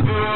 Mm-hmm.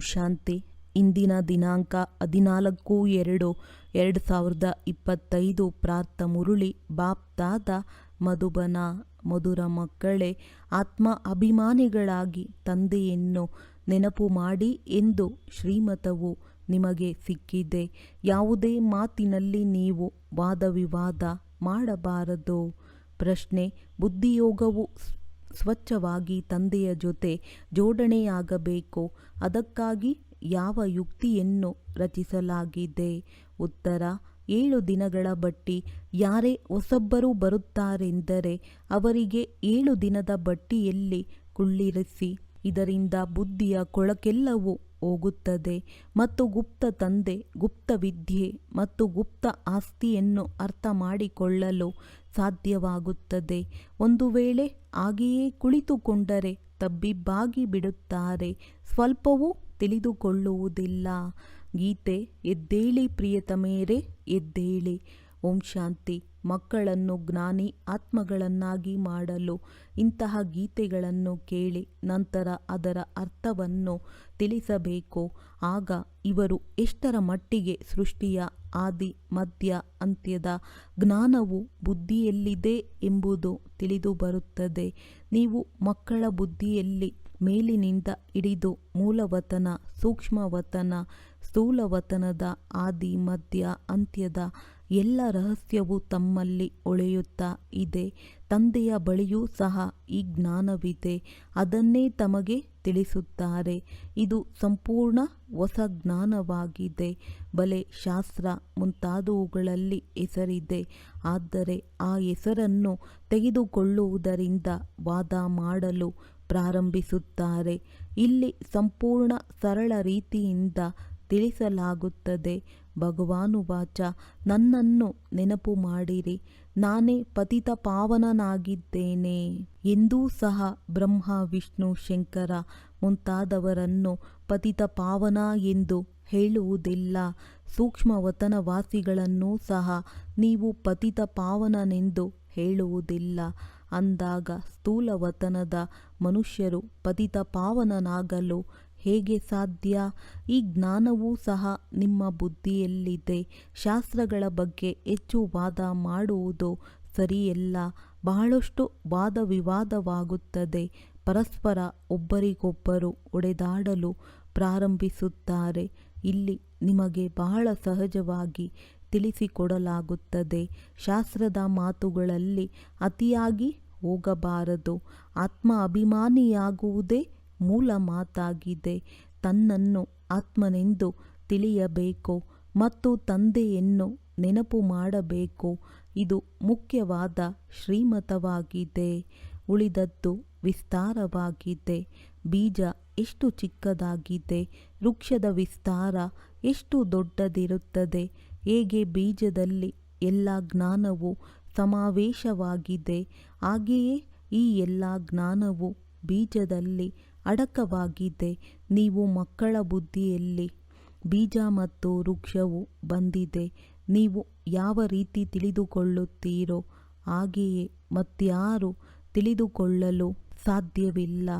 ಶಾಂತಿ. ಇಂದಿನ ದಿನಾಂಕ ಹದಿನಾಲ್ಕು ಎರಡು ಎರಡು ಸಾವಿರದ ಇಪ್ಪತ್ತೈದು. ಪ್ರಾರ್ಥ ಮುರುಳಿ ಬಾಪ್ತಾದ ಮಧುಬನ, ಮಧುರ ಮಕ್ಕಳೇ, ಆತ್ಮ ಅಭಿಮಾನಿಗಳಾಗಿ ತಂದೆಯನ್ನು ನೆನಪು ಮಾಡಿ ಎಂದು ಶ್ರೀಮತವು ನಿಮಗೆ ಸಿಕ್ಕಿದೆ. ಯಾವುದೇ ಮಾತಿನಲ್ಲಿ ನೀವು ವಾದವಿವಾದ ಮಾಡಬಾರದು. ಪ್ರಶ್ನೆ, ಬುದ್ಧಿಯೋಗವು ಸ್ವಚ್ಛವಾಗಿ ತಂದೆಯ ಜೊತೆ ಜೋಡಣೆಯಾಗಬೇಕು. ಅದಕ್ಕಾಗಿ ಯಾವ ಯುಕ್ತಿಯನ್ನು ರಚಿಸಲಾಗಿದೆ? ಉತ್ತರ, ಏಳು ದಿನಗಳ ಬಟ್ಟಿ. ಯಾರೇ ಹೊಸಬ್ಬರು ಬರುತ್ತಾರೆಂದರೆ ಅವರಿಗೆ ಏಳು ದಿನದ ಬಟ್ಟಿಯಲ್ಲಿ ಕುಳ್ಳಿರಿಸಿ. ಇದರಿಂದ ಬುದ್ಧಿಯ ಕೊಳಕೆಲ್ಲವೂ ಹೋಗುತ್ತದೆ ಮತ್ತು ಗುಪ್ತ ತಂದೆ, ಗುಪ್ತ ವಿದ್ಯೆ ಮತ್ತು ಗುಪ್ತ ಆಸ್ತಿಯನ್ನು ಅರ್ಥ ಮಾಡಿಕೊಳ್ಳಲು ಸಾಧ್ಯವಾಗುತ್ತದೆ. ಒಂದು ವೇಳೆ ಹಾಗೆಯೇ ಕುಳಿತುಕೊಂಡರೆ ತಬ್ಬಿಬ್ಬಾಗಿ ಬಿಡುತ್ತಾರೆ. ಸ್ವಲ್ಪವೂ ತಿಳಿದುಕೊಳ್ಳುವುದಿಲ್ಲ. ಗೀತೆ, ಎದ್ದೇಳಿ ಪ್ರಿಯತಮೇರೆ, ಎದ್ದೇಳಿ. ಓಂ ಶಾಂತಿ. ಮಕ್ಕಳನ್ನು ಜ್ಞಾನಿ, ಆತ್ಮಗಳನ್ನಾಗಿ ಮಾಡಲು ಇಂತಹ ಗೀತೆಗಳನ್ನು ಕೇಳಿ ನಂತರ ಅದರ ಅರ್ಥವನ್ನು ತಿಳಿಸಬೇಕು. ಆಗ ಇವರು ಎಷ್ಟರ ಮಟ್ಟಿಗೆ ಸೃಷ್ಟಿಯ ಆದಿ, ಮಧ್ಯ, ಅಂತ್ಯದ ಜ್ಞಾನವು ಬುದ್ಧಿಯಲ್ಲಿದೆ ಎಂಬುದು ತಿಳಿದು ಬರುತ್ತದೆ. ನೀವು ಮಕ್ಕಳ ಬುದ್ಧಿಯಲ್ಲಿ ಮೇಲಿನಿಂದ ಹಿಡಿದು ಮೂಲವತನ, ಸೂಕ್ಷ್ಮವತನ, ಸ್ಥೂಲವತನದ ಆದಿ, ಮಧ್ಯ, ಅಂತ್ಯದ ಎಲ್ಲ ರಹಸ್ಯವು ತಮ್ಮಲ್ಲಿ ಒಳೆಯುತ್ತಾ ಇದೆ. ತಂದೆಯ ಬಳಿಯೂ ಸಹ ಈ ಜ್ಞಾನವಿದೆ. ಅದನ್ನೇ ತಮಗೆ ತಿಳಿಸುತ್ತಾರೆ. ಇದು ಸಂಪೂರ್ಣ ಹೊಸ ಜ್ಞಾನವಾಗಿದೆ. ಬಲೆ ಶಾಸ್ತ್ರ ಮುಂತಾದವುಗಳಲ್ಲಿ ಹೆಸರಿದೆ. ಆದರೆ ಆ ಹೆಸರನ್ನು ತೆಗೆದುಕೊಳ್ಳುವುದರಿಂದ ವಾದ ಮಾಡಲು ಪ್ರಾರಂಭಿಸುತ್ತಾರೆ. ಇಲ್ಲಿ ಸಂಪೂರ್ಣ ಸರಳ ರೀತಿಯಿಂದ ತಿಳಿಸಲಾಗುತ್ತದೆ. ಭಗವಾನುವಾಚ, ನನ್ನನ್ನು ನೆನಪು ಮಾಡಿರಿ. ನಾನೇ ಪತಿತ ಪಾವನನಾಗಿದ್ದೇನೆ ಎಂದೂ ಸಹ ಬ್ರಹ್ಮ, ವಿಷ್ಣು, ಶಂಕರ ಮುಂತಾದವರನ್ನು ಪತಿತ ಪಾವನ ಎಂದು ಹೇಳುವುದಿಲ್ಲ. ಸೂಕ್ಷ್ಮವತನವಾಸಿಗಳನ್ನೂ ಸಹ ನೀವು ಪತಿತ ಪಾವನನೆಂದು ಹೇಳುವುದಿಲ್ಲ. ಅಂದಾಗ ಸ್ಥೂಲವತನದ ಮನುಷ್ಯರು ಪತಿತ ಪಾವನನಾಗಲು ಹೇಗೆ ಸಾಧ್ಯ? ಈ ಜ್ಞಾನವೂ ಸಹ ನಿಮ್ಮ ಬುದ್ಧಿಯಲ್ಲಿದೆ. ಶಾಸ್ತ್ರಗಳ ಬಗ್ಗೆ ಹೆಚ್ಚು ವಾದ ಮಾಡುವುದು ಸರಿಯಲ್ಲ. ಬಹಳಷ್ಟು ವಾದ ವಿವಾದವಾಗುತ್ತದೆ ಪರಸ್ಪರ ಒಬ್ಬರಿಗೊಬ್ಬರು ಒಡೆದಾಡಲು ಪ್ರಾರಂಭಿಸುತ್ತಾರೆ. ಇಲ್ಲಿ ನಿಮಗೆ ಬಹಳ ಸಹಜವಾಗಿ ತಿಳಿಸಿಕೊಡಲಾಗುತ್ತದೆ. ಶಾಸ್ತ್ರದ ಮಾತುಗಳಲ್ಲಿ ಅತಿಯಾಗಿ ಹೋಗಬಾರದು. ಆತ್ಮ ಅಭಿಮಾನಿಯಾಗುವುದೇ ಮೂಲ ಮಾತಾಗಿದೆ ತನ್ನನ್ನು ಆತ್ಮನೆಂದು ತಿಳಿಯಬೇಕು ಮತ್ತು ತಂದೆಯನ್ನು ನೆನಪು ಮಾಡಬೇಕು. ಇದು ಮುಖ್ಯವಾದ ಶ್ರೀಮತವಾಗಿದೆ. ಉಳಿದದ್ದು ವಿಸ್ತಾರವಾಗಿದೆ. ಬೀಜ ಎಷ್ಟು ಚಿಕ್ಕದಾಗಿದೆ, ವೃಕ್ಷದ ವಿಸ್ತಾರ ಎಷ್ಟು ದೊಡ್ಡದಿರುತ್ತದೆ, ಹೇಗೆ ಬೀಜದಲ್ಲಿ ಎಲ್ಲ ಜ್ಞಾನವು ಸಮಾವೇಶವಾಗಿದೆ, ಹಾಗೆಯೇ ಈ ಎಲ್ಲ ಜ್ಞಾನವು ಬೀಜದಲ್ಲಿ ಅಡಕವಾಗಿದೆ ನೀವು ಮಕ್ಕಳ ಬುದ್ಧಿಯಲ್ಲಿ ಬೀಜ ಮತ್ತು ವೃಕ್ಷವು ಬಂದಿದೆ. ನೀವು ಯಾವ ರೀತಿ ತಿಳಿದುಕೊಳ್ಳುತ್ತೀರೋ ಹಾಗೆಯೇ ಮತ್ಯಾರು ತಿಳಿದುಕೊಳ್ಳಲು ಸಾಧ್ಯವಿಲ್ಲ.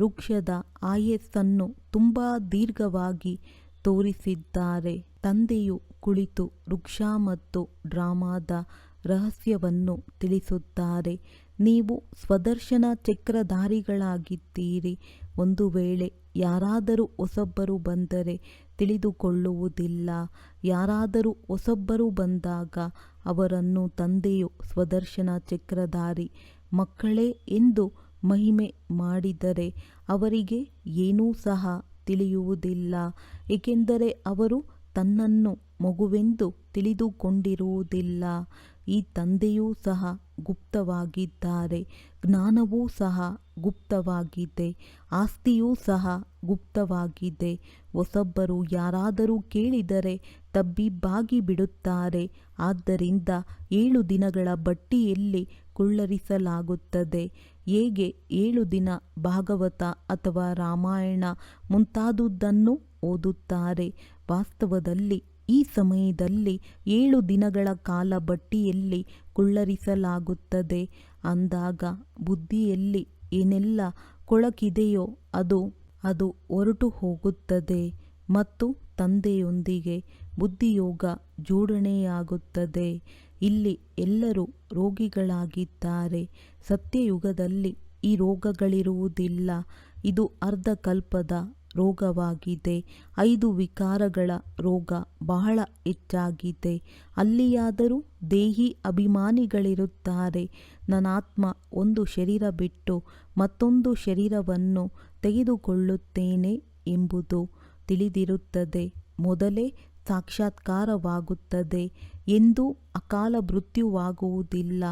ವೃಕ್ಷದ ಆಯಸ್ಸನ್ನು ತುಂಬ ದೀರ್ಘವಾಗಿ ತೋರಿಸಿದ್ದಾರೆ. ತಂದೆಯು ಕುಳಿತು ವೃಕ್ಷ ಮತ್ತು ಡ್ರಾಮಾದ ರಹಸ್ಯವನ್ನು ತಿಳಿಸುತ್ತಾರೆ. ನೀವು ಸ್ವದರ್ಶನ ಚಕ್ರಧಾರಿಗಳಾಗಿದ್ದೀರಿ. ಒಂದು ವೇಳೆ ಯಾರಾದರೂ ಹೊಸಬ್ಬರು ಬಂದರೆ ತಿಳಿದುಕೊಳ್ಳುವುದಿಲ್ಲ. ಯಾರಾದರೂ ಹೊಸಬ್ಬರು ಬಂದಾಗ ಅವರನ್ನು ತಂದೆಯು ಸ್ವದರ್ಶನ ಚಕ್ರಧಾರಿ ಮಕ್ಕಳೇ ಎಂದು ಮಹಿಮೆ ಮಾಡಿದರೆ ಅವರಿಗೆ ಏನೂ ಸಹ ತಿಳಿಯುವುದಿಲ್ಲ. ಏಕೆಂದರೆ ಅವರು ತನ್ನನ್ನು ಮಗುವೆಂದು ತಿಳಿದುಕೊಂಡಿರುವುದಿಲ್ಲ. ಈ ತಂದೆಯೂ ಸಹ ಗುಪ್ತವಾಗಿದ್ದಾರೆ, ಜ್ಞಾನವೂ ಸಹ ಗುಪ್ತವಾಗಿದೆ, ಆಸ್ತಿಯೂ ಸಹ ಗುಪ್ತವಾಗಿದೆ. ಹೊಸಬ್ಬರು ಯಾರಾದರೂ ಕೇಳಿದರೆ ತಬ್ಬಿಬ್ಬಾಗಿ ಬಿಡುತ್ತಾರೆ. ಆದ್ದರಿಂದ ಏಳು ದಿನಗಳ ಬಟ್ಟಿಯಲ್ಲಿ ಕುಳ್ಳರಿಸಲಾಗುತ್ತದೆ. ಹೇಗೆ ಏಳು ದಿನ ಭಾಗವತ ಅಥವಾ ರಾಮಾಯಣ ಮುಂತಾದುದನ್ನು ಓದುತ್ತಾರೆ. ವಾಸ್ತವದಲ್ಲಿ ಈ ಸಮಯದಲ್ಲಿ ಏಳು ದಿನಗಳ ಕಾಲ ಬಟ್ಟಿಯಲ್ಲಿ ಕುಳ್ಳರಿಸಲಾಗುತ್ತದೆ. ಅಂದಾಗ ಬುದ್ಧಿಯಲ್ಲಿ ಏನೆಲ್ಲ ಕೊಳಕಿದೆಯೋ ಅದು ಅದು ಹೊರಟು ಹೋಗುತ್ತದೆ ಮತ್ತು ತಂದೆಯೊಂದಿಗೆ ಬುದ್ಧಿಯೋಗ ಜೋಡಣೆಯಾಗುತ್ತದೆ. ಇಲ್ಲಿ ಎಲ್ಲರೂ ರೋಗಿಗಳಾಗಿದ್ದಾರೆ. ಸತ್ಯಯುಗದಲ್ಲಿ ಈ ರೋಗಗಳಿರುವುದಿಲ್ಲ. ಇದು ಅರ್ಧಕಲ್ಪದ ರೋಗವಾಗಿದೆ. ಐದು ವಿಕಾರಗಳ ರೋಗ ಬಹಳ ಹೆಚ್ಚಾಗಿದೆ. ಅಲ್ಲಿಯಾದರೂ ದೇಹಿ ಅಭಿಮಾನಿಗಳಿರುತ್ತಾರೆ. ನನಾತ್ಮ ಒಂದು ಶರೀರ ಬಿಟ್ಟು ಮತ್ತೊಂದು ಶರೀರವನ್ನು ತೆಗೆದುಕೊಳ್ಳುತ್ತೇನೆ ಎಂಬುದು ತಿಳಿದಿರುತ್ತದೆ. ಮೊದಲೇ ಸಾಕ್ಷಾತ್ಕಾರವಾಗುತ್ತದೆ. ಎಂದು ಅಕಾಲ ಮೃತ್ಯುವಾಗುವುದಿಲ್ಲ.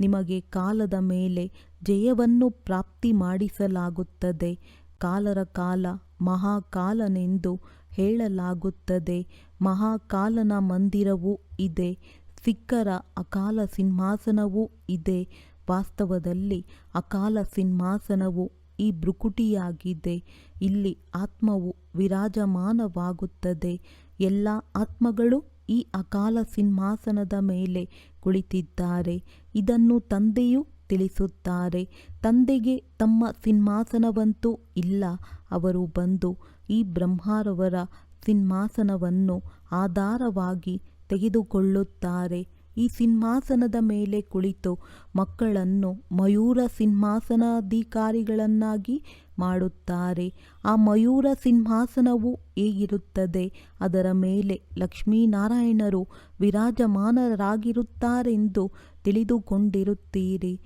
ನಿಮಗೆ ಕಾಲದ ಮೇಲೆ ಜಯವನ್ನು ಪ್ರಾಪ್ತಿ ಮಾಡಿಸಲಾಗುತ್ತದೆ. ಕಾಲರ ಕಾಲ ಮಹಾಕಾಲನೆಂದು ಹೇಳಲಾಗುತ್ತದೆ. ಮಹಾಕಾಲನ ಮಂದಿರವೂ ಇದೆ. ಸಿಕ್ಕರ ಅಕಾಲ ಸಿಂಹಾಸನವೂ ಇದೆ. ವಾಸ್ತವದಲ್ಲಿ ಅಕಾಲ ಸಿಂಹಾಸನವು ಈ ಭ್ರುಕುಟಿಯಾಗಿದೆ. ಇಲ್ಲಿ ಆತ್ಮವು ವಿರಾಜಮಾನವಾಗುತ್ತದೆ. ಎಲ್ಲ ಆತ್ಮಗಳು ಈ ಅಕಾಲ ಸಿಂಹಾಸನದ ಮೇಲೆ ಕುಳಿತಿದ್ದಾರೆ. ಇದನ್ನು ತಂದೆಯೂ ತಿಳಿಸುತ್ತಾರೆ. ತಂದೆಗೆ ತಮ್ಮ ಸಿಂಹಾಸನವಂತೂ ಇಲ್ಲ. ಅವರು ಬಂದು ಈ ಬ್ರಹ್ಮಾರವರ ಸಿಂಹಾಸನವನ್ನು ಆಧಾರವಾಗಿ ತೆಗೆದುಕೊಳ್ಳುತ್ತಾರೆ. ಈ ಸಿಂಹಾಸನದ ಮೇಲೆ ಕುಳಿತು ಮಕ್ಕಳನ್ನು ಮಯೂರ ಸಿಂಹಾಸನಾಧಿಕಾರಿಗಳನ್ನಾಗಿ ಮಾಡುತ್ತಾರೆ. ಆ ಮಯೂರ ಸಿಂಹಾಸನವು ಹೇಗಿರುತ್ತದೆ? ಅದರ ಮೇಲೆ ಲಕ್ಷ್ಮೀನಾರಾಯಣರು ವಿರಾಜಮಾನರಾಗಿರುತ್ತಾರೆಂದು ತಿಳಿದುಕೊಂಡಿರುತ್ತೀರಿ.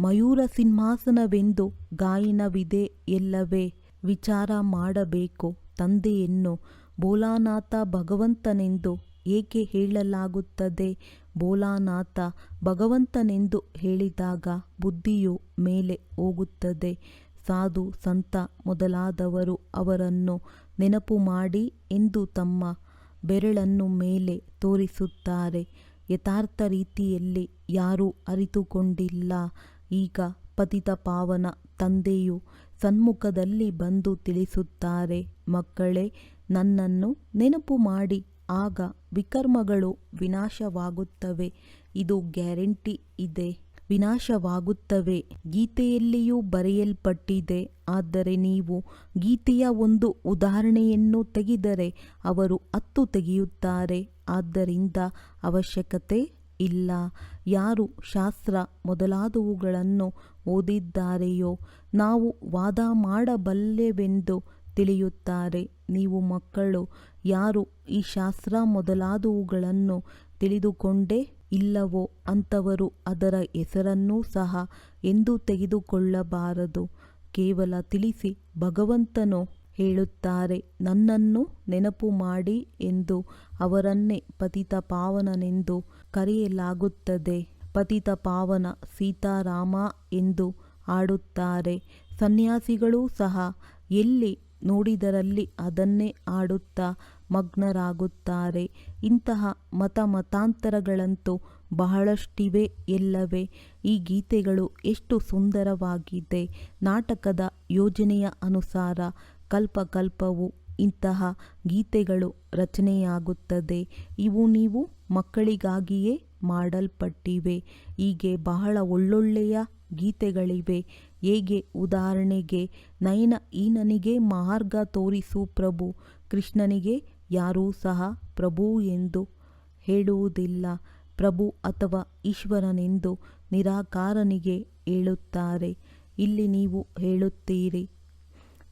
ಮಯೂರ ಸಿಂಹಾಸನವೆಂದು ಗಾಯನವಿದೆ ಎಲ್ಲವೇ? ವಿಚಾರ ಮಾಡಬೇಕು. ತಂದೆಯನ್ನು ಭೋಲಾನಾಥ ಭಗವಂತನೆಂದು ಏಕೆ ಹೇಳಲಾಗುತ್ತದೆ? ಬೋಲಾನಾಥ ಭಗವಂತನೆಂದು ಹೇಳಿದಾಗ ಬುದ್ಧಿಯು ಮೇಲೆ ಹೋಗುತ್ತದೆ. ಸಾಧು, ಸಂತ ಮೊದಲಾದವರು ಅವರನ್ನು ನೆನಪು ಮಾಡಿ ಎಂದು ತಮ್ಮ ಬೆರಳನ್ನು ಮೇಲೆ ತೋರಿಸುತ್ತಾರೆ. ಯಥಾರ್ಥ ರೀತಿಯಲ್ಲಿ ಯಾರೂ ಅರಿತುಕೊಂಡಿಲ್ಲ. ಈಗ ಪತಿತ ಪಾವನ ತಂದೆಯು ಸನ್ಮುಖದಲ್ಲಿ ಬಂದು ತಿಳಿಸುತ್ತಾರೆ, ಮಕ್ಕಳೇ, ನನ್ನನ್ನು ನೆನಪು ಮಾಡಿ ಆಗ ವಿಕರ್ಮಗಳು ವಿನಾಶವಾಗುತ್ತವೆ. ಇದು ಗ್ಯಾರಂಟಿ ಇದೆ. ವಿನಾಶವಾಗುತ್ತವೆ. ಗೀತೆಯಲ್ಲಿಯೂ ಬರೆಯಲ್ಪಟ್ಟಿದೆ. ಆದರೆ ನೀವು ಗೀತೆಯ ಒಂದು ಉದಾಹರಣೆಯನ್ನು ತೆಗೆದರೆ ಅವರು ಹತ್ತು ತೆಗೆಯುತ್ತಾರೆ. ಆದ್ದರಿಂದ ಅವಶ್ಯಕತೆ ಇಲ್ಲ. ಯಾರು ಶಾಸ್ತ್ರ ಮೊದಲಾದವುಗಳನ್ನು ಓದಿದ್ದಾರೆಯೋ ನಾವು ವಾದ ಮಾಡಬಲ್ಲೆವೆಂದು ತಿಳಿಯುತ್ತಾರೆ. ನೀವು ಮಕ್ಕಳು, ಯಾರು ಈ ಶಾಸ್ತ್ರ ಮೊದಲಾದವುಗಳನ್ನು ತಿಳಿದುಕೊಂಡೇ ಇಲ್ಲವೋ ಅಂಥವರು ಅದರ ಹೆಸರನ್ನೂ ಸಹ ಎಂದು ತೆಗೆದುಕೊಳ್ಳಬಾರದು. ಕೇವಲ ತಿಳಿಸಿ ಭಗವಂತನು ಹೇಳುತ್ತಾರೆ, ನನ್ನನ್ನು ನೆನಪು ಮಾಡಿ ಎಂದು ಅವರನ್ನೇ ಪತಿತ ಪಾವನನೆಂದು ಕರೆಯಲಾಗುತ್ತದೆ. ಪತಿತ ಪಾವನ ಸೀತಾರಾಮ ಎಂದು ಆಡುತ್ತಾರೆ ಸನ್ಯಾಸಿಗಳೂ ಸಹ ಎಲ್ಲಿ ನೋಡಿದರಲ್ಲಿ ಅದನ್ನೇ ಆಡುತ್ತಾ ಮಗ್ನರಾಗುತ್ತಾರೆ. ಇಂತಹ ಮತ ಮತಾಂತರಗಳಂತೂ ಬಹಳಷ್ಟಿವೆ ಎಲ್ಲವೇ. ಈ ಗೀತೆಗಳು ಎಷ್ಟು ಸುಂದರವಾಗಿದೆ. ನಾಟಕದ ಯೋಜನೆಯ ಅನುಸಾರ ಕಲ್ಪಕಲ್ಪವು ಇಂತಹ ಗೀತೆಗಳು ರಚನೆಯಾಗುತ್ತದೆ. ಇವು ನೀವು ಮಕ್ಕಳಿಗಾಗಿಯೇ ಮಾಡಲ್ಪಟ್ಟಿವೆ. ಹೀಗೆ ಬಹಳ ಒಳ್ಳೊಳ್ಳೆಯ ಗೀತೆಗಳಿವೆ. ಹೇಗೆ ಉದಾಹರಣೆಗೆ, ನಯನ ಈನನಿಗೆ ಮಾರ್ಗ ತೋರಿಸು ಪ್ರಭು, ಕೃಷ್ಣನಿಗೆ ಯಾರೂ ಸಹ ಪ್ರಭು ಎಂದು ಹೇಳುವುದಿಲ್ಲ. ಪ್ರಭು ಅಥವಾ ಈಶ್ವರನೆಂದು ನಿರಾಕಾರನಿಗೆ ಹೇಳುತ್ತಾರೆ. ಇಲ್ಲಿ ನೀವು ಹೇಳುತ್ತೀರಿ,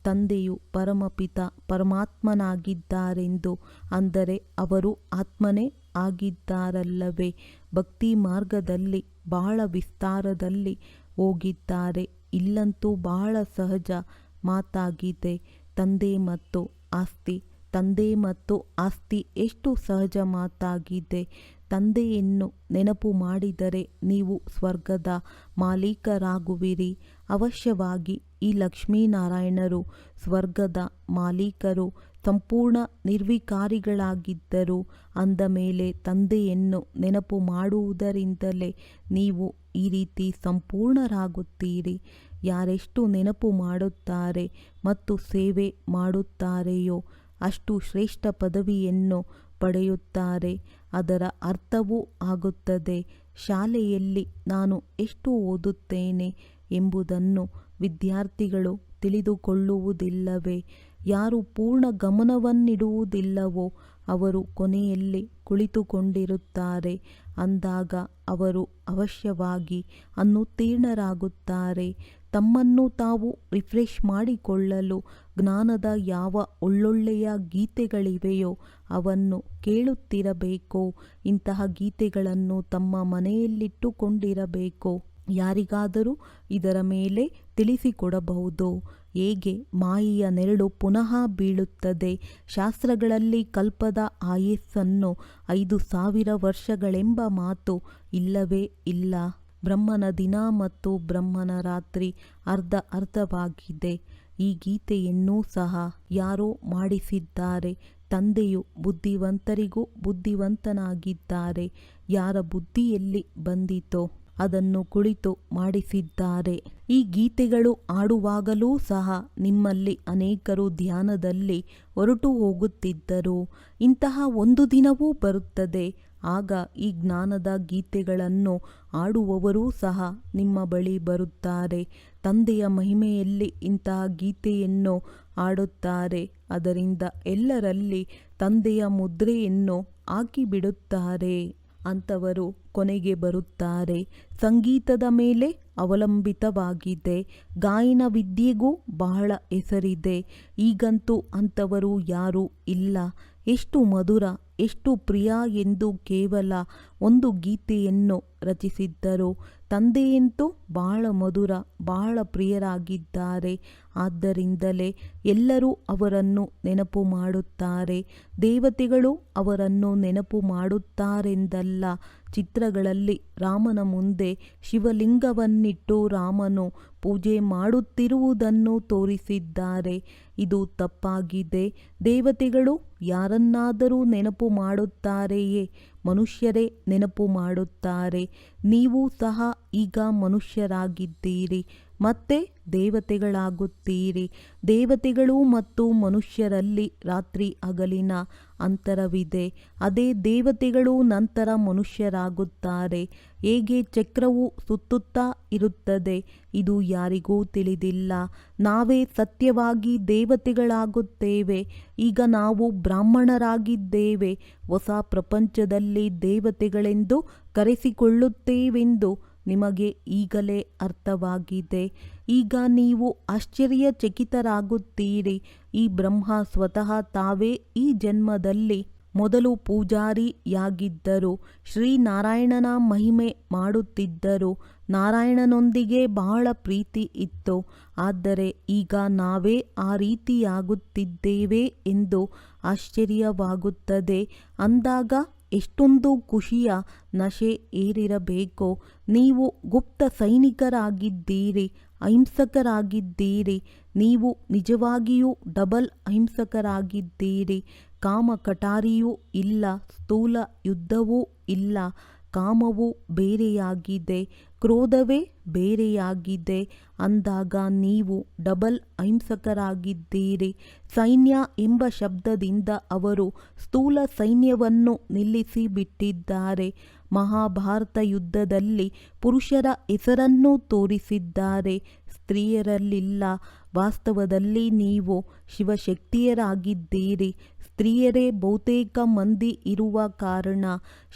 ತಂದೆಯು ಪರಮಪಿತ, ಪರಮಾತ್ಮನಾಗಿದ್ದಾರೆಂದು. ಅಂದರೆ ಅವರು ಆತ್ಮನೇ ಆಗಿದ್ದಾರಲ್ಲವೇ? ಭಕ್ತಿ ಮಾರ್ಗದಲ್ಲಿ, ಬಹಳ ವಿಸ್ತಾರದಲ್ಲಿ ಹೋಗಿದ್ದಾರೆ. ಇಲ್ಲಂತೂ ಬಹಳ ಸಹಜ ಮಾತಾಗಿದೆ. ತಂದೆ ಮತ್ತು ಆಸ್ತಿ, ತಂದೆ ಮತ್ತು ಆಸ್ತಿ ಎಷ್ಟು ಸಹಜ ಮಾತಾಗಿದೆ. ತಂದೆಯನ್ನು ನೆನಪು ಮಾಡಿದರೆ ನೀವು ಸ್ವರ್ಗದ ಮಾಲೀಕರಾಗುವಿರಿ. ಅವಶ್ಯವಾಗಿ ಈ ಲಕ್ಷ್ಮೀನಾರಾಯಣರು ಸ್ವರ್ಗದ ಮಾಲೀಕರು ಸಂಪೂರ್ಣ ನಿರ್ವಿಕಾರಿಗಳಾಗಿದ್ದರು ಅಂದ ಮೇಲೆ ತಂದೆಯನ್ನು ನೆನಪು ಮಾಡುವುದರಿಂದಲೇ ನೀವು ಈ ರೀತಿ ಸಂಪೂರ್ಣರಾಗುತ್ತೀರಿ. ಯಾರೆಷ್ಟು ನೆನಪು ಮಾಡುತ್ತಾರೆ ಮತ್ತು ಸೇವೆ ಮಾಡುತ್ತಾರೆಯೋ ಅಷ್ಟು ಶ್ರೇಷ್ಠ ಪದವಿಯನ್ನು ಪಡೆಯುತ್ತಾರೆ. ಅದರ ಅರ್ಥವೂ ಆಗುತ್ತದೆ, ಶಾಲೆಯಲ್ಲಿ ನಾನು ಎಷ್ಟು ಓದುತ್ತೇನೆ ಎಂಬುದನ್ನು ವಿದ್ಯಾರ್ಥಿಗಳು ತಿಳಿದುಕೊಳ್ಳುವುದಿಲ್ಲವೇ? ಯಾರು ಪೂರ್ಣ ಗಮನವನ್ನಿಡುವುದಿಲ್ಲವೋ ಅವರು ಕೊನೆಯಲ್ಲಿ ಕುಳಿತುಕೊಂಡಿರುತ್ತಾರೆ. ಅಂದಾಗ ಅವರು ಅವಶ್ಯವಾಗಿ ಅನುತ್ತೀರ್ಣರಾಗುತ್ತಾರೆ. ತಮ್ಮನ್ನು ತಾವು ರಿಫ್ರೆಶ್ ಮಾಡಿಕೊಳ್ಳಲು ಜ್ಞಾನದ ಯಾವ ಒಳ್ಳೊಳ್ಳೆಯ ಗೀತೆಗಳಿವೆಯೋ ಅವನ್ನು ಕೇಳುತ್ತಿರಬೇಕು, ಇಂತಹ ಗೀತೆಗಳನ್ನು ತಮ್ಮ ಮನೆಯಲ್ಲಿಟ್ಟುಕೊಂಡಿರಬೇಕು. ಯಾರಿಗಾದರೂ ಇದರ ಮೇಲೆ ತಿಳಿಸಿಕೊಡಬಹುದು. ಹೇಗೆ? ಮಾಯಿಯ ನೆರಳು ಪುನಃ ಬೀಳುತ್ತದೆ. ಶಾಸ್ತ್ರಗಳಲ್ಲಿ ಕಲ್ಪದ ಆಯಸ್ಸನ್ನು ಐದು ಸಾವಿರ ವರ್ಷಗಳೆಂಬ ಮಾತು ಇಲ್ಲವೇ ಇಲ್ಲ. ಬ್ರಹ್ಮನ ದಿನ ಮತ್ತು ಬ್ರಹ್ಮನ ರಾತ್ರಿ ಅರ್ಧ ಅರ್ಧವಾಗಿದೆ. ಈ ಗೀತೆಯನ್ನೂ ಸಹ ಯಾರೋ ಮಾಡಿಸಿದ್ದಾರೆ. ತಂದೆಯು ಬುದ್ಧಿವಂತರಿಗೂ ಬುದ್ಧಿವಂತನಾಗಿದ್ದಾರೆ. ಯಾರ ಬುದ್ಧಿಯಲ್ಲಿ ಬಂದಿತೋ? ಅದನ್ನು ಕುಳಿತು ಮಾಡಿಸಿದ್ದಾರೆ. ಈ ಗೀತೆಗಳು ಆಡುವಾಗಲೂ ಸಹ ನಿಮ್ಮಲ್ಲಿ ಅನೇಕರು ಧ್ಯಾನದಲ್ಲಿ ಹೊರಟು ಹೋಗುತ್ತಿದ್ದರು ಇಂತಹ ಒಂದು ದಿನವೂ ಬರುತ್ತದೆ. ಆಗ ಈ ಜ್ಞಾನದ ಗೀತೆಗಳನ್ನು ಆಡುವವರೂ ಸಹ ನಿಮ್ಮ ಬಳಿ ಬರುತ್ತಾರೆ. ತಂದೆಯ ಮಹಿಮೆಯಲ್ಲಿ ಇಂತಹ ಗೀತೆಯನ್ನು ಆಡುತ್ತಾರೆ ಅದರಿಂದ ಎಲ್ಲರಲ್ಲಿ ತಂದೆಯ ಮುದ್ರೆಯನ್ನು ಹಾಕಿಬಿಡುತ್ತಾರೆ. ಅಂಥವರು ಕೊನೆಗೆ ಬರುತ್ತಾರೆ. ಸಂಗೀತದ ಮೇಲೆ ಅವಲಂಬಿತವಾಗಿದೆ. ಗಾಯನ ವಿದ್ಯೆಗೂ ಬಹಳ ಹೆಸರಿದೆ. ಈಗಂತೂ ಅಂಥವರು ಯಾರೂ ಇಲ್ಲ. ಎಷ್ಟು ಮಧುರ, ಎಷ್ಟು ಪ್ರಿಯ ಎಂದು ಕೇವಲ ಒಂದು ಗೀತೆಯನ್ನು ರಚಿಸಿದ್ದರು. ತಂದೆಯಂತೂ ಬಹಳ ಮಧುರ, ಬಹಳ ಪ್ರಿಯರಾಗಿದ್ದಾರೆ. ಆದ್ದರಿಂದಲೇ ಎಲ್ಲರೂ ಅವರನ್ನು ನೆನಪು ಮಾಡುತ್ತಾರೆ. ದೇವತೆಗಳು ಅವರನ್ನು ನೆನಪು ಮಾಡುತ್ತಾರೆಂದಲ್ಲ ಚಿತ್ರಗಳಲ್ಲಿ ರಾಮನ ಮುಂದೆ ಶಿವಲಿಂಗವನ್ನಿಟ್ಟು ರಾಮನು ಪೂಜೆ ಮಾಡುತ್ತಿರುವುದನ್ನು ತೋರಿಸಿದ್ದಾರೆ. ಇದು ತಪ್ಪಾಗಿದೆ. ದೇವತೆಗಳು ಯಾರನ್ನಾದರೂ ನೆನಪು ಮಾಡುತ್ತಾರೆಯೇ? ಮನುಷ್ಯರೇ ನೆನಪು ಮಾಡುತ್ತಾರೆ. ನೀವು ಸಹ ಈಗ ಮನುಷ್ಯರಾಗಿದ್ದೀರಿ. ಮತ್ತೆ ದೇವತೆಗಳಾಗುತ್ತೀರಿ. ದೇವತೆಗಳು ಮತ್ತು ಮನುಷ್ಯರಲ್ಲಿ ರಾತ್ರಿ ಹಗಲಿನ ಅಂತರವಿದೆ. ಅದೇ ದೇವತೆಗಳು ನಂತರ ಮನುಷ್ಯರಾಗುತ್ತಾರೆ. ಹೇಗೆ ಚಕ್ರವು ಸುತ್ತುತ್ತಾ ಇರುತ್ತದೆ, ಇದು ಯಾರಿಗೂ ತಿಳಿದಿಲ್ಲ. ನಾವೇ ಸತ್ಯವಾಗಿ ದೇವತೆಗಳಾಗುತ್ತೇವೆ. ಈಗ ನಾವು ಬ್ರಾಹ್ಮಣರಾಗಿದ್ದೇವೆ. ಹೊಸ ಪ್ರಪಂಚದಲ್ಲಿ ದೇವತೆಗಳೆಂದು ಕರೆಸಿಕೊಳ್ಳುತ್ತೇವೆಂದು ನಿಮಗೆ ಈಗಲೇ ಅರ್ಥವಾಗಿದೆ. ಈಗ ನೀವು ಆಶ್ಚರ್ಯಚಕಿತರಾಗುತ್ತೀರಿ. ಈ ಬ್ರಹ್ಮ ಸ್ವತಃ ತಾವೇ ಈ ಜನ್ಮದಲ್ಲಿ ಮೊದಲು ಪೂಜಾರಿಯಾಗಿದ್ದರು. ಶ್ರೀನಾರಾಯಣನ ಮಹಿಮೆ ಮಾಡುತ್ತಿದ್ದರು. ನಾರಾಯಣನೊಂದಿಗೆ ಬಹಳ ಪ್ರೀತಿ ಇತ್ತು. ಆದರೆ ಈಗ ನಾವೇ ಆ ರೀತಿಯಾಗುತ್ತಿದ್ದೇವೆ ಎಂದು ಆಶ್ಚರ್ಯವಾಗುತ್ತದೆ. ಅಂದಾಗ ಎಷ್ಟೊಂದು ಖುಷಿಯ ನಶೆ ಏರಿರಬೇಕೋ, ನೀವು ಗುಪ್ತ ಸೈನಿಕರಾಗಿದ್ದೀರಿ, ಅಹಿಂಸಕರಾಗಿದ್ದೀರಿ, ನೀವು ನಿಜವಾಗಿಯೂ ಡಬಲ್ ಅಹಿಂಸಕರಾಗಿದ್ದೀರಿ ಕಾಮ ಕಟಾರಿಯೂ ಇಲ್ಲ, ಸ್ಥೂಲ ಯುದ್ಧವೂ ಇಲ್ಲ, ಕಾಮವು ಬೇರೆಯಾಗಿದೆ ಕ್ರೋಧವೇ ಬೇರೆಯಾಗಿದೆ. ಅಂದಾಗ ನೀವು ಡಬಲ್ ಅಹಿಂಸಕರಾಗಿದ್ದೀರಿ. ಸೈನ್ಯ ಎಂಬ ಶಬ್ದದಿಂದ ಅವರು ಸ್ಥೂಲ ಸೈನ್ಯವನ್ನು ನಿಲ್ಲಿಸಿ ಬಿಟ್ಟಿದ್ದಾರೆ ಮಹಾಭಾರತ ಯುದ್ಧದಲ್ಲಿ ಪುರುಷರ ಹೆಸರನ್ನು ತೋರಿಸಿದ್ದಾರೆ. ಸ್ತ್ರೀಯರಲ್ಲಿಲ್ಲ. ವಾಸ್ತವದಲ್ಲಿ ನೀವು ಶಿವಶಕ್ತಿಯರಾಗಿದ್ದೀರಿ. ಸ್ತ್ರೀಯರೇ ಬಹುತೇಕ ಮಂದಿ ಇರುವ ಕಾರಣ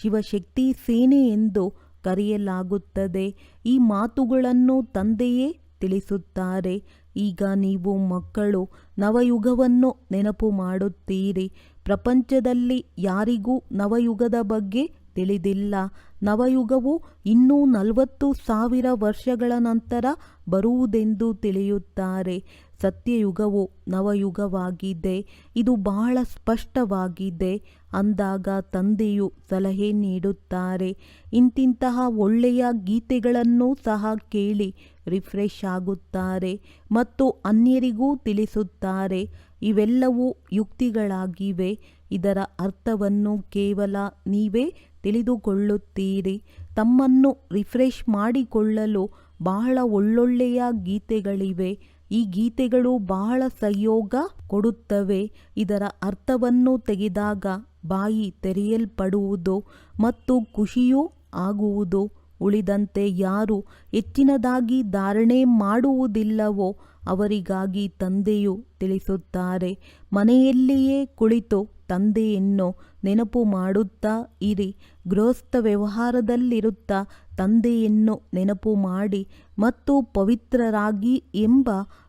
ಶಿವಶಕ್ತಿ ಸೇನೆ ಎಂದು ಕರೆಯಲಾಗುತ್ತದೆ. ಈ ಮಾತುಗಳನ್ನು ತಂದೆಯೇ ತಿಳಿಸುತ್ತಾರೆ. ಈಗ ನೀವು ಮಕ್ಕಳು, ನವಯುಗವನ್ನು ನೆನಪು ಮಾಡುತ್ತೀರಿ. ಪ್ರಪಂಚದಲ್ಲಿ ಯಾರಿಗೂ ನವಯುಗದ ಬಗ್ಗೆ ತಿಳಿದಿಲ್ಲ. ನವಯುಗವು ಇನ್ನೂ ನಲವತ್ತು ಸಾವಿರ ವರ್ಷಗಳ ನಂತರ ಬರುವುದೆಂದು ತಿಳಿಯುತ್ತಾರೆ. ಸತ್ಯಯುಗವು ನವಯುಗವಾಗಿದೆ. ಇದು ಬಹಳ ಸ್ಪಷ್ಟವಾಗಿದೆ. ಅಂದಾಗ ತಂದೆಯು ಸಲಹೆ ನೀಡುತ್ತಾರೆ. ಇಂತಿಂತಹ ಒಳ್ಳೆಯ ಗೀತೆಗಳನ್ನು ಸಹ ಕೇಳಿ ರಿಫ್ರೆಶ್ ಆಗುತ್ತಾರೆ ಮತ್ತು ಅನ್ಯರಿಗೂ ತಿಳಿಸುತ್ತಾರೆ. ಇವೆಲ್ಲವೂ ಯುಕ್ತಿಗಳಾಗಿವೆ. ಇದರ ಅರ್ಥವನ್ನು ಕೇವಲ ನೀವೇ ತಿಳಿದುಕೊಳ್ಳುತ್ತೀರಿ. ತಮ್ಮನ್ನು ರಿಫ್ರೆಶ್ ಮಾಡಿಕೊಳ್ಳಲು ಬಹಳ ಒಳ್ಳೊಳ್ಳೆಯ ಗೀತೆಗಳಿವೆ. ಈ ಗೀತೆಗಳು ಬಹಳ ಸಹಯೋಗ ಕೊಡುತ್ತವೆ. ಇದರ ಅರ್ಥವನ್ನು ತೆಗೆದಾಗ ಬಾಯಿ ತೆರೆಯಲ್ಪಡುವುದೋ ಮತ್ತು ಖುಷಿಯೂ ಆಗುವುದೋ, ಉಳಿದಂತೆ ಯಾರು ಹೆಚ್ಚಿನದಾಗಿ ಧಾರಣೆ ಮಾಡುವುದಿಲ್ಲವೋ ಅವರಿಗಾಗಿ ತಂದೆಯು ತಿಳಿಸುತ್ತಾರೆ, ಮನೆಯಲ್ಲಿಯೇ ಕುಳಿತು ತಂದೆಯನ್ನು ನೆನಪು ಮಾಡುತ್ತಾ ಇರಿ, ಗೃಹಸ್ಥ ವ್ಯವಹಾರದಲ್ಲಿರುತ್ತಾ ತಂದೆಯನ್ನು ನೆನಪು ಮಾಡಿ ಮತ್ತು ಪವಿತ್ರರಾಗಿ ಎಂಬ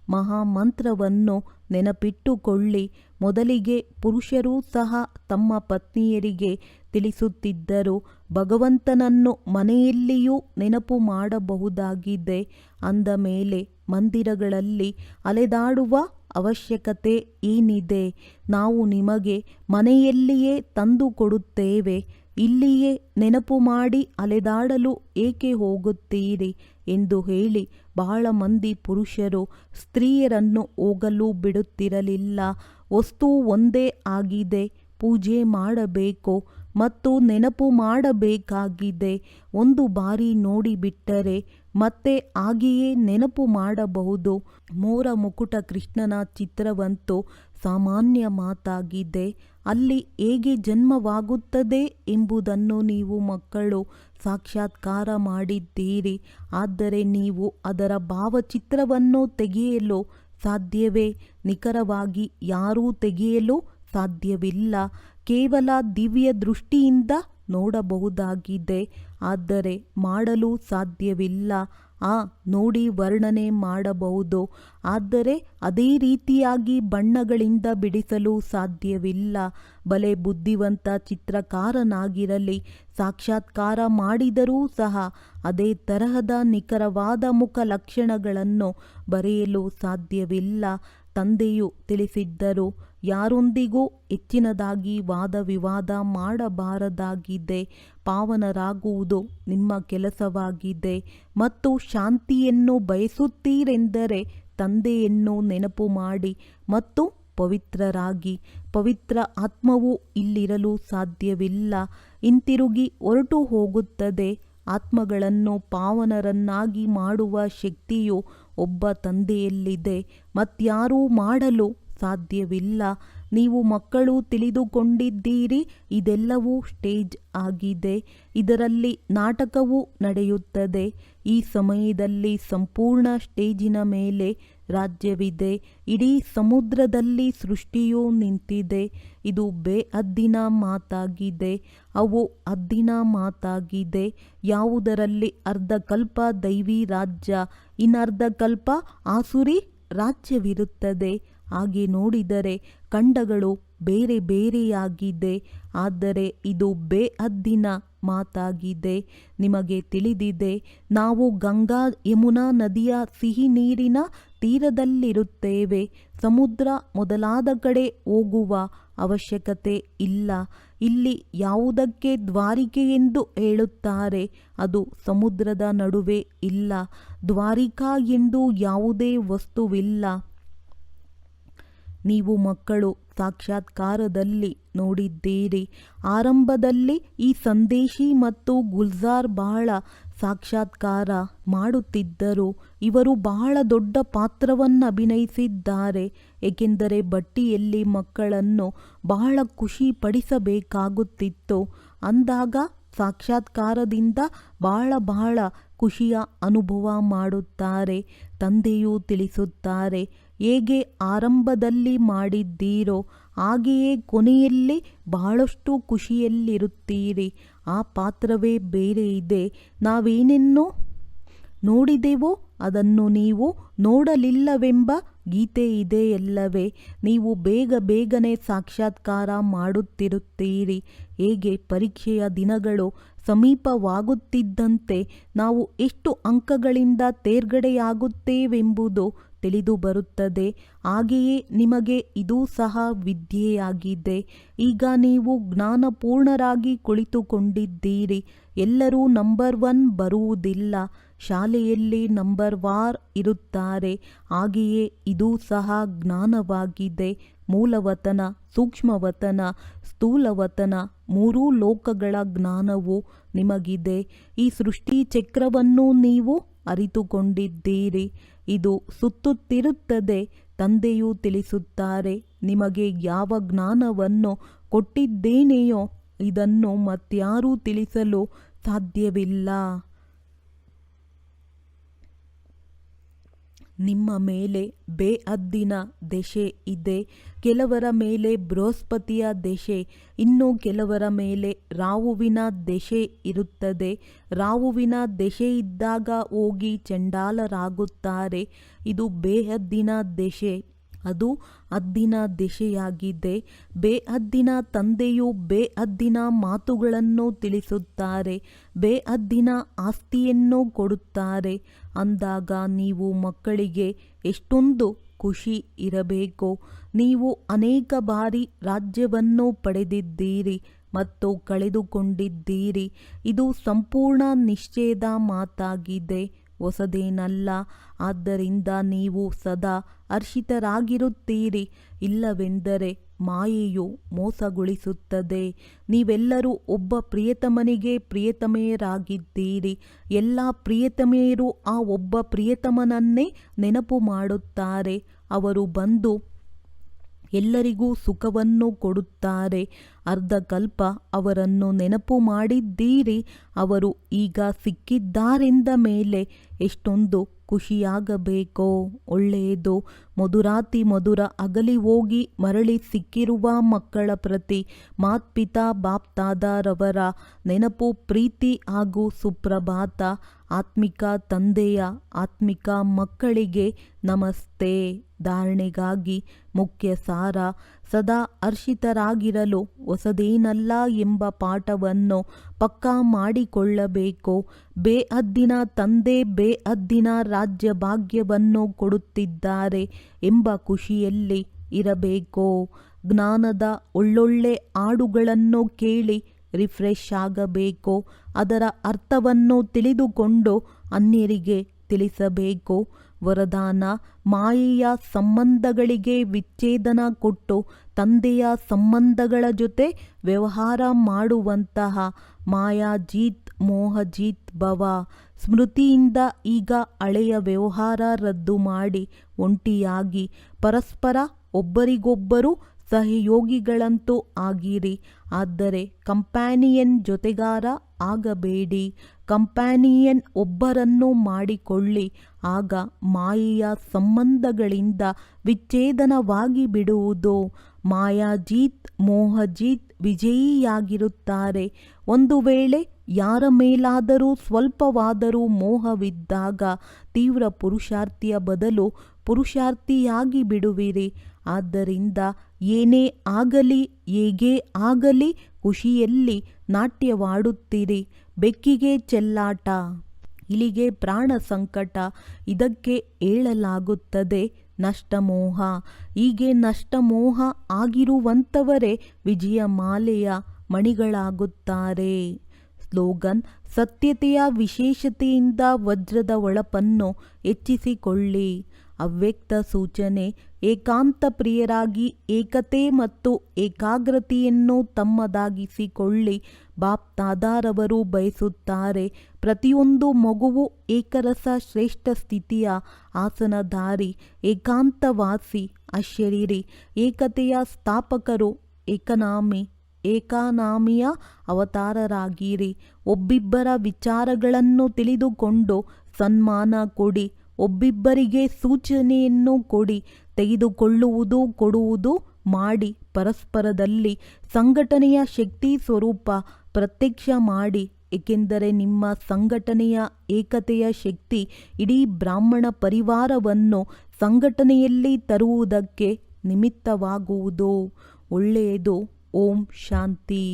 ಮಹಾಮಂತ್ರವನ್ನು ನೆನಪಿಟ್ಟುಕೊಳ್ಳಿ. ಮೊದಲಿಗೆ ಪುರುಷರೂ ಸಹ ತಮ್ಮ ಪತ್ನಿಯರಿಗೆ ತಿಳಿಸುತ್ತಿದ್ದರು. ಭಗವಂತನನ್ನು ಮನೆಯಲ್ಲಿಯೂ ನೆನಪು ಮಾಡಬಹುದಾಗಿದೆ. ಅಂದ ಮೇಲೆ ಮಂದಿರಗಳಲ್ಲಿ ಅಲೆದಾಡುವ ಅವಶ್ಯಕತೆ ಏನಿದೆ? ನಾವು ನಿಮಗೆ ಮನೆಯಲ್ಲಿಯೇ ತಂದು ಕೊಡುತ್ತೇವೆ. ಇಲ್ಲಿಯೇ ನೆನಪು ಮಾಡಿ ಅಲೆದಾಡಲು ಏಕೆ ಹೋಗುತ್ತೀರಿ? ಎಂದು ಹೇಳಿ ಬಹಳ ಮಂದಿ ಪುರುಷರು ಸ್ತ್ರೀಯರನ್ನು ಹೋಗಲು ಬಿಡುತ್ತಿರಲಿಲ್ಲ. ವಸ್ತು ಒಂದೇ ಆಗಿದೆ. ಪೂಜೆ ಮಾಡಬೇಕು ಮತ್ತು ನೆನಪು ಮಾಡಬೇಕಾಗಿದೆ. ಒಂದು ಬಾರಿ ನೋಡಿಬಿಟ್ಟರೆ ಮತ್ತೆ ಹಾಗೆಯೇ ನೆನಪು ಮಾಡಬಹುದು. ಮೋರ ಮುಕುಟ ಕೃಷ್ಣನ ಚಿತ್ರವಂತೂ ಸಾಮಾನ್ಯ ಮಾತಾಗಿದೆ. ಅಲ್ಲಿ ಹೇಗೆ ಜನ್ಮವಾಗುತ್ತದೆ ಎಂಬುದನ್ನು ನೀವು ಮಕ್ಕಳು ಸಾಕ್ಷಾತ್ಕಾರ ಮಾಡಿದ್ದೀರಿ. ಆದರೆ ನೀವು ಅದರ ಭಾವಚಿತ್ರವನ್ನು ತೆಗೆಯಲು ಸಾಧ್ಯವೇ? ನಿಖರವಾಗಿ ಯಾರೂ ತೆಗೆಯಲು ಸಾಧ್ಯವಿಲ್ಲ. ಕೇವಲ ದಿವ್ಯ ದೃಷ್ಟಿಯಿಂದ ನೋಡಬಹುದಾಗಿದೆ. ಆದರೆ ಮಾಡಲು ಸಾಧ್ಯವಿಲ್ಲ. ಆ ನೋಡಿ ವರ್ಣನೆ ಮಾಡಬಹುದು ಆದರೆ ಅದೇ ರೀತಿಯಾಗಿ ಬಣ್ಣಗಳಿಂದ ಬಿಡಿಸಲು ಸಾಧ್ಯವಿಲ್ಲ. ಬಲೆ ಬುದ್ಧಿವಂತ ಚಿತ್ರಕಾರನಾಗಿರಲಿ, ಸಾಕ್ಷಾತ್ಕಾರ ಮಾಡಿದರೂ ಸಹ ಅದೇ ತರಹದ ನಿಖರವಾದ ಮುಖ ಲಕ್ಷಣಗಳನ್ನು ಬರೆಯಲು ಸಾಧ್ಯವಿಲ್ಲ, ತಂದೆಯು ತಿಳಿಸಿದ್ದರು. ಯಾರೊಂದಿಗೂ ಹೆಚ್ಚಿನದಾಗಿ ವಾದ ವಿವಾದ ಮಾಡಬಾರದಾಗಿದೆ. ಪಾವನರಾಗುವುದು ನಿಮ್ಮ ಕೆಲಸವಾಗಿದೆ. ಮತ್ತು ಶಾಂತಿಯನ್ನು ಬಯಸುತ್ತೀರೆಂದರೆ ತಂದೆಯನ್ನು ನೆನಪು ಮಾಡಿ ಮತ್ತು ಪವಿತ್ರರಾಗಿ. ಪವಿತ್ರ ಆತ್ಮವು ಇಲ್ಲಿರಲು ಸಾಧ್ಯವಿಲ್ಲ. ಹಿಂತಿರುಗಿ ಹೊರಟು ಹೋಗುತ್ತದೆ. ಆತ್ಮಗಳನ್ನು ಪಾವನರನ್ನಾಗಿ ಮಾಡುವ ಶಕ್ತಿಯು ಒಬ್ಬ ತಂದೆಯಲ್ಲಿದೆ. ಮತ್ಯಾರೂ ಮಾಡಲು ಸಾಧ್ಯವಿಲ್ಲ. ನೀವು ಮಕ್ಕಳು ತಿಳಿದುಕೊಂಡಿದ್ದೀರಿ, ಇದೆಲ್ಲವೂ ಸ್ಟೇಜ್ ಆಗಿದೆ. ಇದರಲ್ಲಿ ನಾಟಕವೂ ನಡೆಯುತ್ತದೆ. ಈ ಸಮಯದಲ್ಲಿ ಸಂಪೂರ್ಣ ಸ್ಟೇಜಿನ ಮೇಲೆ ರಾಜ್ಯವಿದೆ. ಇಡೀ ಸಮುದ್ರದಲ್ಲಿ ಸೃಷ್ಟಿಯು ನಿಂತಿದೆ. ಇದು ಬೇ ಅದ್ದಿನ ಮಾತಾಗಿದೆ. ಅವು ಅದ್ದಿನ ಮಾತಾಗಿದೆ. ಯಾವುದರಲ್ಲಿ ಅರ್ಧಕಲ್ಪ ದೈವಿ ರಾಜ್ಯ ಇನ್ನರ್ಧ ಕಲ್ಪ ಆಸುರಿ ರಾಜ್ಯವಿರುತ್ತದೆ. ಹಾಗೆ ನೋಡಿದರೆ ಖಂಡಗಳು ಬೇರೆ ಬೇರೆಯಾಗಿದೆ. ಆದರೆ ಇದು ಬೇಅದ್ದಿನ ಮಾತಾಗಿದೆ. ನಿಮಗೆ ತಿಳಿದಿದೆ, ನಾವು ಗಂಗಾ ಯಮುನಾ ನದಿಯ ಸಿಹಿ ನೀರಿನ ತೀರದಲ್ಲಿರುತ್ತೇವೆ. ಸಮುದ್ರ ಮೊದಲಾದ ಕಡೆ ಹೋಗುವ ಅವಶ್ಯಕತೆ ಇಲ್ಲ. ಇಲ್ಲಿ ಯಾವುದಕ್ಕೆ ದ್ವಾರಿಕೆ ಎಂದು ಹೇಳುತ್ತಾರೆ, ಅದು ಸಮುದ್ರದ ನಡುವೆ ಇಲ್ಲ. ದ್ವಾರಿಕಾ ಎಂದು ಯಾವುದೇ ವಸ್ತುವಿಲ್ಲ. ನೀವು ಮಕ್ಕಳು ಸಾಕ್ಷಾತ್ಕಾರದಲ್ಲಿ ನೋಡಿದ್ದೀರಿ. ಆರಂಭದಲ್ಲಿ ಈ ಸಂದೇಶಿ ಮತ್ತು ಗುಲ್ಜಾರ್ ಬಹಳ ಸಾಕ್ಷಾತ್ಕಾರ ಮಾಡುತ್ತಿದ್ದರು. ಇವರು ಬಹಳ ದೊಡ್ಡ ಪಾತ್ರವನ್ನು ಅಭಿನಯಿಸಿದ್ದಾರೆ. ಏಕೆಂದರೆ ಬಟ್ಟಿಯಲ್ಲಿ ಮಕ್ಕಳನ್ನು ಬಹಳ ಖುಷಿ ಪಡಿಸಬೇಕಾಗುತ್ತಿತ್ತು ಅಂದಾಗ ಸಾಕ್ಷಾತ್ಕಾರದಿಂದ ಬಹಳ ಬಹಳ ಖುಷಿಯ ಅನುಭವ ಮಾಡುತ್ತಾರೆ, ತಂದೆಯು ತಿಳಿಸುತ್ತಾರೆ, ಹೇಗೆ ಆರಂಭದಲ್ಲಿ ಮಾಡಿದ್ದೀರೋ ಹಾಗೆಯೇ ಕೊನೆಯಲ್ಲಿ ಬಹಳಷ್ಟು ಖುಷಿಯಲ್ಲಿರುತ್ತೀರಿ. ಆ ಪಾತ್ರವೇ ಬೇರೆ ಇದೆ. ನಾವೇನೆನ್ನು ನೋಡಿದೆವೋ ಅದನ್ನು ನೀವು ನೋಡಲಿಲ್ಲವೆಂಬ ಗೀತೆ ಇದೆ ಎಲ್ಲವೇ ನೀವು ಬೇಗ ಬೇಗನೆ ಸಾಕ್ಷಾತ್ಕಾರ ಮಾಡುತ್ತಿರುತ್ತೀರಿ. ಹೇಗೆ ಪರೀಕ್ಷೆಯ ದಿನಗಳು ಸಮೀಪವಾಗುತ್ತಿದ್ದಂತೆ ನಾವು ಎಷ್ಟು ಅಂಕಗಳಿಂದ ತೇರ್ಗಡೆಯಾಗುತ್ತೇವೆಂಬುದು ತಿಳಿದು ಬರುತ್ತದೆ ಹಾಗೆಯೇ ನಿಮಗೆ ಇದೂ ಸಹ ವಿದ್ಯೆಯಾಗಿದೆ. ಈಗ ನೀವು ಜ್ಞಾನಪೂರ್ಣರಾಗಿ ಕುಳಿತುಕೊಂಡಿದ್ದೀರಿ. ಎಲ್ಲರೂ ನಂಬರ್ ಒನ್ ಬರುವುದಿಲ್ಲ. ಶಾಲೆಯಲ್ಲಿ ನಂಬರ್ ವಾರ್ ಇರುತ್ತಾರೆ. ಹಾಗೆಯೇ ಇದೂ ಸಹ ಜ್ಞಾನವಾಗಿದೆ. ಮೂಲವತನ, ಸೂಕ್ಷ್ಮವತನ, ಸ್ಥೂಲವತನ ಮೂರೂ ಲೋಕಗಳ ಜ್ಞಾನವು ನಿಮಗಿದೆ. ಈ ಸೃಷ್ಟಿ ಚಕ್ರವನ್ನು ನೀವು ಅರಿತುಕೊಂಡಿದ್ದೀರಿ. ಇದು ಸುತ್ತುತ್ತಿರುತ್ತದೆ, ತಂದೆಯೂ ತಿಳಿಸುತ್ತಾರೆ, ನಿಮಗೆ ಯಾವ ಜ್ಞಾನವನ್ನು ಕೊಟ್ಟಿದ್ದೇನೆಯೋ ಇದನ್ನು ಮತ್ಯಾರೂ ತಿಳಿಸಲು ಸಾಧ್ಯವಿಲ್ಲ. ನಿಮ್ಮ ಮೇಲೆ ಬೇಅದ್ದಿನ ದೆಶೆ ಇದೆ. ಕೆಲವರ ಮೇಲೆ ಬೃಹಸ್ಪತಿಯ ದೆಶೆ ಇನ್ನು ಕೆಲವರ ಮೇಲೆ ರಾವುವಿನ ದೆಶೆ ಇರುತ್ತದೆ. ರಾವುವಿನ ದೆಶೆ ಇದ್ದಾಗ ಹೋಗಿ ಚಂಡಾಲರಾಗುತ್ತಾರೆ. ಇದು ಬೇಹದ್ದಿನ ದೆಶೆ ಅದು ಅದ್ದಿನ ದಿಶೆಯಾಗಿದೆ. ಬೇಅದ್ದಿನ ತಂದೆಯು ಬೇಅದ್ದಿನ ಮಾತುಗಳನ್ನು ತಿಳಿಸುತ್ತಾರೆ. ಬೇಅದ್ದಿನ ಆಸ್ತಿಯನ್ನು ಕೊಡುತ್ತಾರೆ. ಅಂದಾಗ ನೀವು ಮಕ್ಕಳಿಗೆ ಎಷ್ಟೊಂದು ಖುಷಿ ಇರಬೇಕು. ನೀವು ಅನೇಕ ಬಾರಿ ರಾಜ್ಯವನ್ನು ಪಡೆದಿದ್ದೀರಿ ಮತ್ತು ಕಳೆದುಕೊಂಡಿದ್ದೀರಿ. ಇದು ಸಂಪೂರ್ಣ ನಿಶ್ಚಯದ ಮಾತಾಗಿದೆ. ಹೊಸದೇನಲ್ಲ. ಆದ್ದರಿಂದ ನೀವು ಸದಾ ಹರ್ಷಿತರಾಗಿರುತ್ತೀರಿ. ಇಲ್ಲವೆಂದರೆ ಮಾಯೆಯು ಮೋಸಗೊಳಿಸುತ್ತದೆ. ನೀವೆಲ್ಲರೂ ಒಬ್ಬ ಪ್ರಿಯತಮನಿಗೆ ಪ್ರಿಯತಮೆಯರಾಗಿದ್ದೀರಿ. ಎಲ್ಲ ಪ್ರಿಯತಮೆಯರು ಆ ಒಬ್ಬ ಪ್ರಿಯತಮನನ್ನೇ ನೆನಪು ಮಾಡುತ್ತಾರೆ. ಅವರು ಬಂದು ಎಲ್ಲರಿಗೂ ಸುಖವನ್ನು ಕೊಡುತ್ತಾರೆ. ಅರ್ಧಕಲ್ಪ ಅವರನ್ನು ನೆನಪು ಮಾಡಿದ್ದೀರಿ. ಅವರು ಈಗ ಸಿಕ್ಕಿದ್ದಾರೆಂದ ಮೇಲೆ ಎಷ್ಟೊಂದು ಖುಷಿಯಾಗಬೇಕೋ. ಒಳ್ಳೆಯದು. ಮಧುರಾತಿ ಮಧುರ ಅಗಲಿ ಹೋಗಿ ಮರಳಿ ಸಿಕ್ಕಿರುವ ಮಕ್ಕಳ ಪ್ರತಿ ಮಾತ್ಪಿತಾ ಬಾಪ್ತಾದರವರ ನೆನಪು ಪ್ರೀತಿ ಹಾಗೂ ಸುಪ್ರಭಾತ ಆತ್ಮಿಕ ತಂದೆಯ ಆತ್ಮಿಕ ಮಕ್ಕಳಿಗೆ ನಮಸ್ತೆ. ಧಾರಣೆಗಾಗಿ ಮುಖ್ಯ ಸಾರ ಸದಾ ಅರ್ಷಿತರಾಗಿರಲು ಹೊಸದೇನಲ್ಲ ಎಂಬ ಪಾಠವನ್ನು ಪಕ್ಕಾ ಮಾಡಿಕೊಳ್ಳಬೇಕು. ಬೇಅದ್ದಿನ ತಂದೆ ಬೇಅದ್ದಿನ ರಾಜ್ಯ ಭಾಗ್ಯವನ್ನು ಕೊಡುತ್ತಿದ್ದಾರೆ ಎಂಬ ಖುಷಿಯಲ್ಲಿ ಇರಬೇಕು. ಜ್ಞಾನದ ಒಳ್ಳೊಳ್ಳೆ ಹಾಡುಗಳನ್ನು ಕೇಳಿ ರಿಫ್ರೆಶ್ ಆಗಬೇಕು. ಅದರ ಅರ್ಥವನ್ನು ತಿಳಿದುಕೊಂಡು ಅನ್ಯರಿಗೆ ತಿಳಿಸಬೇಕು. ವರದಾನ ಮಾಯೆಯ ಸಂಬಂಧಗಳಿಗೆ ವಿಚ್ಛೇದನ ಕೊಟ್ಟು ತಂದೆಯ ಸಂಬಂಧಗಳ ಜೊತೆ ವ್ಯವಹಾರ ಮಾಡುವಂತಹ ಮಾಯಾಜೀತ್ ಮೋಹಜೀತ್ ಭವ. ಸ್ಮೃತಿಯಿಂದ ಈಗ ಹಳೆಯ ವ್ಯವಹಾರ ರದ್ದು ಮಾಡಿ ಒಂಟಿಯಾಗಿ. ಪರಸ್ಪರ ಒಬ್ಬರಿಗೊಬ್ಬರು ಸಹಯೋಗಿಗಳಂತೂ ಆಗಿರಿ. ಆದರೆ ಕಂಪ್ಯಾನಿಯನ್ ಜೊತೆಗಾರ ಆಗಬೇಡಿ. ಕಂಪ್ಯಾನಿಯನ್ ಒಬ್ಬರನ್ನು ಮಾಡಿಕೊಳ್ಳಿ. ಆಗ ಮಾಯೆಯ ಸಂಬಂಧಗಳಿಂದ ವಿಚ್ಛೇದನವಾಗಿ ಬಿಡುವುದು. ಮಾಯಾಜೀತ್, ಮೋಹಜೀತ್ ವಿಜಯಿಯಾಗಿರುತ್ತಾರೆ. ಒಂದು ವೇಳೆ ಯಾರ ಮೇಲಾದರೂ ಸ್ವಲ್ಪವಾದರೂ ಮೋಹವಿದ್ದಾಗ ತೀವ್ರ ಪುರುಷಾರ್ಥಿಯ ಬದಲು ಪುರುಷಾರ್ಥಿಯಾಗಿ ಬಿಡುವಿರಿ. ಆದ್ದರಿಂದ ಏನೇ ಆಗಲಿ, ಹೇಗೇ ಆಗಲಿ, ಖುಷಿಯಲ್ಲಿ ನಾಟ್ಯವಾಡುತ್ತೀರಿ. ಬೆಕ್ಕಿಗೆ ಚೆಲ್ಲಾಟ ಇಲಿಗೆ ಪ್ರಾಣ ಸಂಕಟ ಇದಕ್ಕೆ ಹೇಳಲಾಗುತ್ತದೆ ನಷ್ಟಮೋಹ. ಹೀಗೆ ನಷ್ಟಮೋಹ ಆಗಿರುವಂಥವರೇ ವಿಜಯಮಾಲೆಯ ಮಣಿಗಳಾಗುತ್ತಾರೆ. ಸ್ಲೋಗನ್, ಸತ್ಯತೆಯ ವಿಶೇಷತೆಯಿಂದ ವಜ್ರದ ಒಳಪನ್ನು ಹೆಚ್ಚಿಸಿಕೊಳ್ಳಿ. ಅವ್ಯಕ್ತ ಸೂಚನೆ, ಏಕಾಂತ ಪ್ರಿಯರಾಗಿ ಏಕತೆ ಮತ್ತು ಏಕಾಗ್ರತೆಯನ್ನು ತಮ್ಮದಾಗಿಸಿಕೊಳ್ಳಿ. ಬಾಪ್ತಾದಾರವರು ಬಯಸುತ್ತಾರೆ, ಪ್ರತಿಯೊಂದು ಮಗುವು ಏಕರಸ ಶ್ರೇಷ್ಠ ಸ್ಥಿತಿಯ ಆಸನಧಾರಿ, ಏಕಾಂತವಾಸಿ ಅಶರೀರಿ ಏಕತೆಯ ಸ್ಥಾಪಕರು, ಏಕನಾಮಿ. ಏಕಾನಾಮಿಯ ಅವತಾರರಾಗಿರಿ. ಒಬ್ಬಿಬ್ಬರ ವಿಚಾರಗಳನ್ನು ತಿಳಿದುಕೊಂಡು ಸನ್ಮಾನ ಕೊಡಿ. ಒಬ್ಬಿಬ್ಬರಿಗೆ ಸೂಚನೆಯನ್ನು ಕೊಡಿ. ತೆಗೆದುಕೊಳ್ಳುವುದು ಕೊಡುವುದು ಮಾಡಿ. ಪರಸ್ಪರದಲ್ಲಿ ಸಂಘಟನೆಯ ಶಕ್ತಿ ಸ್ವರೂಪ ಪ್ರತ್ಯಕ್ಷ ಮಾಡಿ. ಏಕೆಂದರೆ ನಿಮ್ಮ ಸಂಘಟನೆಯ ಏಕತೆಯ ಶಕ್ತಿ ಇಡೀ ಬ್ರಾಹ್ಮಣ ಪರಿವಾರವನ್ನು ಸಂಘಟನೆಯಲ್ಲಿ ತರುವುದಕ್ಕೆ ನಿಮಿತ್ತವಾಗುವುದು. ಒಳ್ಳೆಯದು. ಓಂ ಶಾಂತಿ